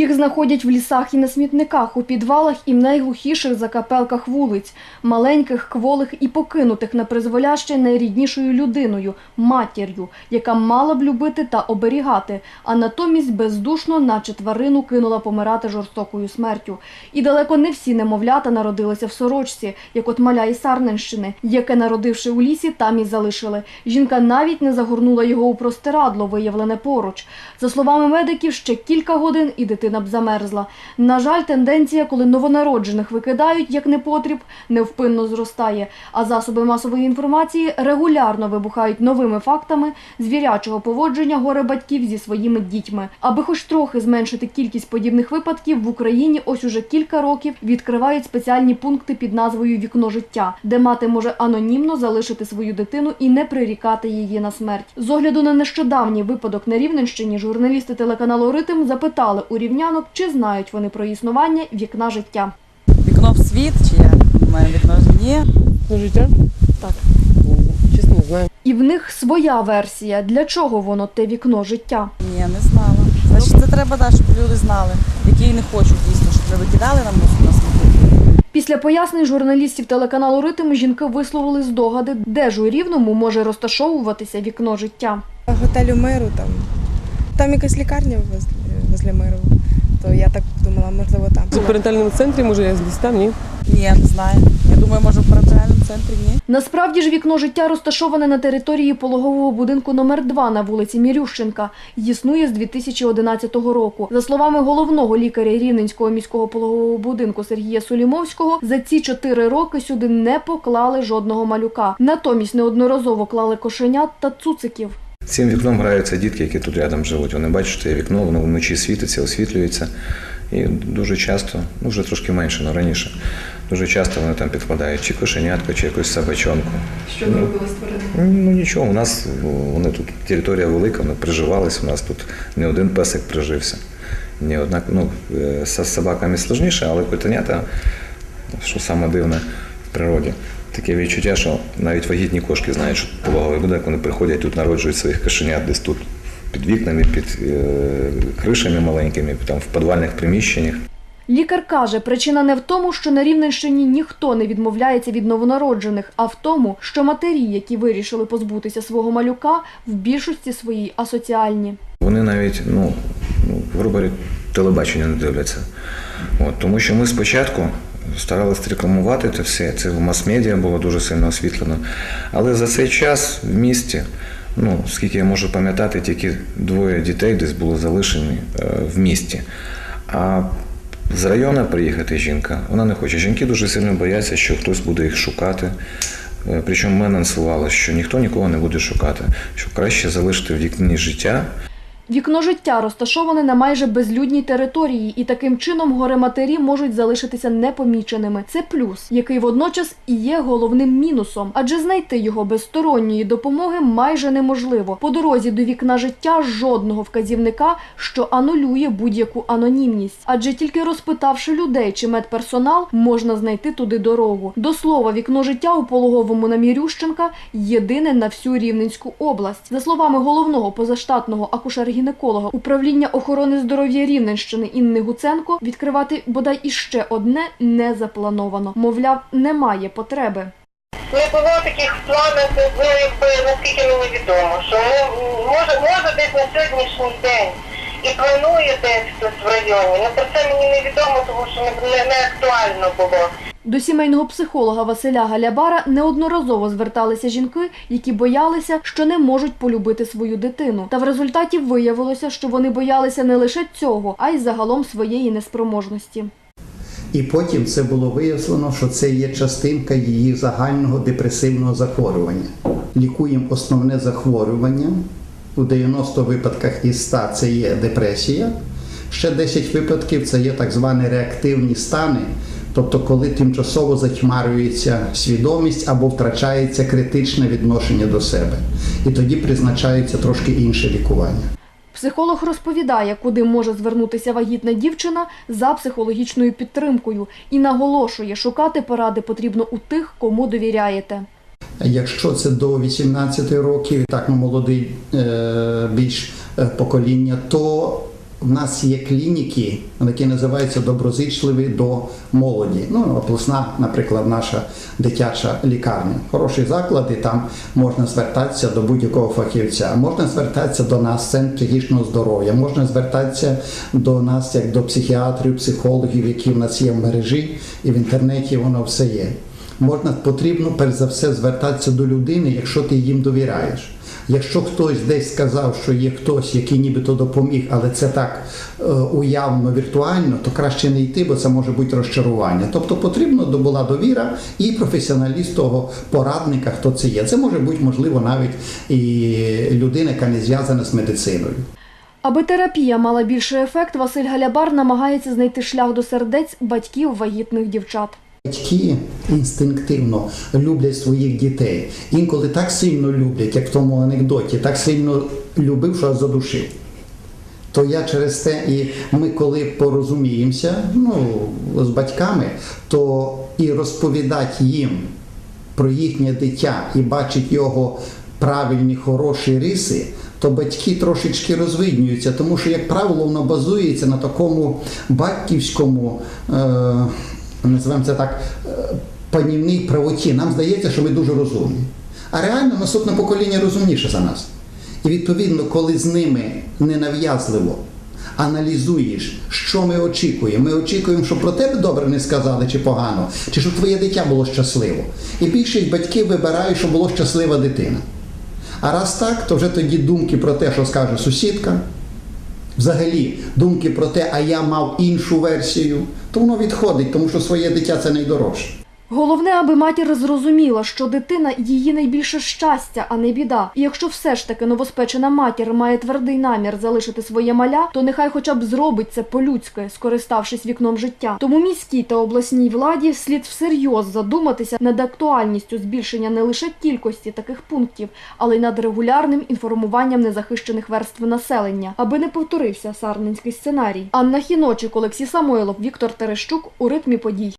Їх знаходять в лісах і на смітниках, у підвалах і в найглухіших закапелках вулиць, маленьких, кволих і покинутих на призволяще найріднішою людиною, матір'ю, яка мала б любити та оберігати, а натомість бездушно, наче тварину, кинула помирати жорстокою смертю. І далеко не всі немовлята народилися в сорочці, як от маля із Сарненщини, яке, народивши у лісі, там і залишили. Жінка навіть не загорнула його у простирадло, виявлене поруч. За словами медиків, ще кілька годин і дитина б замерзла. На жаль, тенденція, коли новонароджених викидають як непотріб, невпинно зростає. А засоби масової інформації регулярно вибухають новими фактами звірячого поводження горе батьків зі своїми дітьми. Аби хоч трохи зменшити кількість подібних випадків, в Україні ось уже кілька років відкривають спеціальні пункти під назвою Вікно життя, де мати може анонімно залишити свою дитину і не прирікати її на смерть. З огляду на нещодавній випадок на Рівненщині, журналісти телеканалу Ритм запитали у рівнянок, чи знають вони про існування вікна життя. Вікно в світ чи? У мене вікно ні. Ну, життя? Так. Ну, Чесно, не знаю. І в них своя версія, для чого воно те вікно життя. Ні, не знала. Значить, це треба, да, щоб люди знали, які не хочуть дійсно, щоб не викидали нам на смітник. Після пояснень журналістів телеканалу Ритм жінки висловили здогади, де ж у Рівному може розташовуватися вікно життя. готелю миру там. Там якась лікарня возле, возле миру. То я так думала, можливо, там. В перинатальному центрі, може, я десь там, ні? Ні, не знаю. Я думаю, може в парадоксальному центрі ні. Насправді ж вікно життя розташоване на території пологового будинку номер 2 на вулиці Мірющенка. Існує з 2011 року. За словами головного лікаря Рівненського міського пологового будинку Сергія Сулімовського, за ці чотири роки сюди не поклали жодного малюка. Натомість неодноразово клали кошенят та цуциків. Цим вікном граються дітки, які тут рядом живуть. Вони бачать, що є вікно, воно вночі світиться, освітлюється. І дуже часто, ну вже трошки менше, але раніше, дуже часто вони там підкладають чи кошенятку, чи якусь собачонку. Що ви робили з тваринами? Ну нічого, у нас вони тут територія велика, вони приживались, у нас тут не один песик прижився. Не одна, ну, е, з собаками складніше, але котенята, що саме дивне в природі. Таке відчуття, що навіть вагітні кошки знають, що пологовий будинок, вони приходять тут, народжують своїх кошенят десь тут, під вікнами, під е, кришами маленькими, там в підвальних приміщеннях. Лікар каже, причина не в тому, що на Рівненщині ніхто не відмовляється від новонароджених, а в тому, що матері, які вирішили позбутися свого малюка, в більшості своїй асоціальні. Вони навіть, ну, ну грубо говоря, телебачення не дивляться. От, тому що ми спочатку старалися рекламувати це все, це в мас-медіа було дуже сильно освітлено. Але за цей час в місті, ну, скільки я можу пам'ятати, тільки двоє дітей десь були залишені е, в місті. А з району приїхати жінка, вона не хоче. Жінки дуже сильно бояться, що хтось буде їх шукати. Е, Причому ми анонсували, що ніхто нікого не буде шукати, що краще залишити в вікні життя, Вікно життя розташоване на майже безлюдній території, і таким чином горе матері можуть залишитися непоміченими. Це плюс, який водночас і є головним мінусом, адже знайти його без сторонньої допомоги майже неможливо. По дорозі до вікна життя жодного вказівника, що анулює будь-яку анонімність. Адже тільки розпитавши людей чи медперсонал, можна знайти туди дорогу. До слова, вікно життя у пологовому на Мірющенка єдине на всю Рівненську область. За словами головного позаштатного акушер-гінеколога управління охорони здоров'я Рівненщини Інни Гуценко, відкривати бодай іще одне не заплановано. Мовляв, немає потреби. Не було таких планів, ну, якби, наскільки мені відомо, що ну, може, може десь на сьогоднішній день і планує десь хтось в районі. Ну про це мені не відомо, тому що не, не актуально було. До сімейного психолога Василя Галябара неодноразово зверталися жінки, які боялися, що не можуть полюбити свою дитину. Та в результаті виявилося, що вони боялися не лише цього, а й загалом своєї неспроможності. І потім це було вияснено, що це є частинка її загального депресивного захворювання. Лікуємо основне захворювання. У 90 випадках із 100 це є депресія. Ще 10 випадків це є так звані реактивні стани, тобто коли тимчасово затьмарюється свідомість або втрачається критичне відношення до себе. І тоді призначається трошки інше лікування. Психолог розповідає, куди може звернутися вагітна дівчина за психологічною підтримкою, і наголошує, шукати поради потрібно у тих, кому довіряєте. Якщо це до 18 років, так ну, молодий е, більш е, покоління, то у нас є клініки, які називаються доброзичливі до молоді. Ну, обласна, наприклад, наша дитяча лікарня. Хороші заклади, там можна звертатися до будь-якого фахівця, можна звертатися до нас, центр психічного здоров'я, можна звертатися до нас як до психіатрів, психологів, які в нас є в мережі, і в інтернеті воно все є. Можна потрібно перш за все звертатися до людини, якщо ти їм довіряєш. Якщо хтось десь сказав, що є хтось, який нібито допоміг, але це так е, уявно, віртуально, то краще не йти, бо це може бути розчарування. Тобто потрібно була довіра і професіоналіст того порадника, хто це є. Це може бути, можливо, навіть і людина, яка не зв'язана з медициною. Аби терапія мала більший ефект, Василь Галябар намагається знайти шлях до сердець батьків вагітних дівчат. Батьки інстинктивно люблять своїх дітей. Інколи так сильно люблять, як в тому анекдоті, так сильно любив, що задушив. То я через те, і ми коли порозуміємося ну, з батьками, то і розповідати їм про їхнє дитя і бачить його правильні, хороші риси, то батьки трошечки розвиднюються, тому що, як правило, воно базується на такому батьківському, е, називаємо це так, е, панівній правоті. Нам здається, що ми дуже розумні. А реально наступне покоління розумніше за нас. І відповідно, коли з ними ненав'язливо аналізуєш, що ми очікуємо. Ми очікуємо, щоб про тебе добре не сказали чи погано, чи щоб твоє дитя було щасливо. І більшість батьків вибирають, щоб була щаслива дитина. А раз так, то вже тоді думки про те, що скаже сусідка, взагалі думки про те, а я мав іншу версію, то воно відходить, тому що своє дитя це найдорожче. Головне, аби матір зрозуміла, що дитина її найбільше щастя, а не біда. І якщо все ж таки новоспечена матір має твердий намір залишити своє маля, то нехай хоча б зробить це по-людськи, скориставшись вікном життя. Тому міській та обласній владі слід всерйоз задуматися над актуальністю збільшення не лише кількості таких пунктів, але й над регулярним інформуванням незахищених верств населення, аби не повторився сарненський сценарій. Анна Хіночик, Олексій Самойлов, Віктор Терещук у ритмі подій.